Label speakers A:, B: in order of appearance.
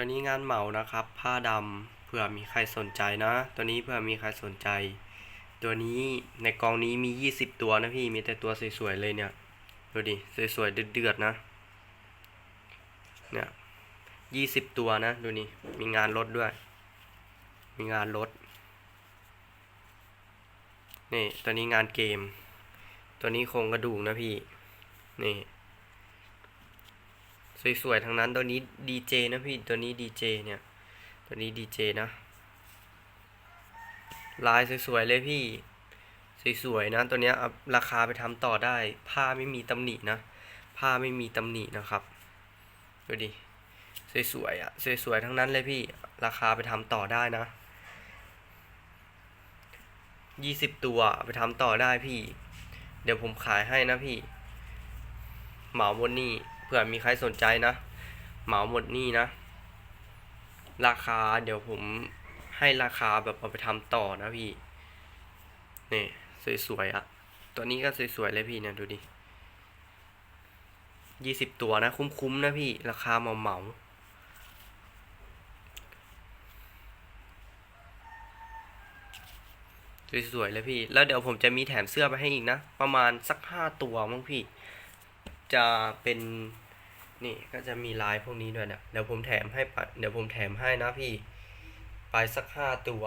A: ตัวนี้งานเหมานะครับ ผ้าดำเผื่อมีใครสนใจนะ ตัวนี้เผื่อมีใครสนใจ ตัวนี้ในกองนี้มี 20 ตัวนะพี่มีแต่ตัวสวยๆเลยเนี่ยดูดิสวยๆเดือดๆนะเนี่ย20ตัวนะ ดูนี่มีงานรถด้วย มีงานรถนี่ตัวนี้งานเกม ตัวนี้โครงกระดูกนะพี่ นี่ สวยๆทั้งนั้นตัวนี้ดีเจนะพี่ตัวนี้ดีเจเนี่ย ตัวนี้ดีเจนะ ลายสวยๆเลยพี่ สวยๆนะ ตัวเนี้ยราคาไปทำต่อได้ ผ้าไม่มีตำหนินะ ผ้าไม่มีตำหนินะครับ ดูดิ สวยๆอะ สวยๆทั้งนั้นเลยพี่ ราคาไปทำต่อได้นะยี่สิบตัวไปทำต่อได้พี่ เดี๋ยวผมขายให้นะพี่ เหมาหมดนี่ เผื่อมีใครสนใจนะ เหมาหมดนี่นะ ราคาเดี๋ยวผมให้ราคาแบบเอาไปทำต่อนะพี่ นี่ สวยๆอะตัวนี้ก็สวยๆเลยพี่เนี่ยดูดิยี่สิบตัวนะ คุ้มๆนะพี่ ราคาเหมาเหมาสวยๆเลยพี่ แล้วเดี๋ยวผมจะมีแถมเสื้อไปให้อีกนะ ประมาณสักห้าตัวมั้งพี่ จะเป็นนี่ก็จะมีลายพวกนี้ด้วยนะเดี๋ยวผมแถมให้เดี๋ยวผมแถมให้นะพี่ ไปสักห้าตัว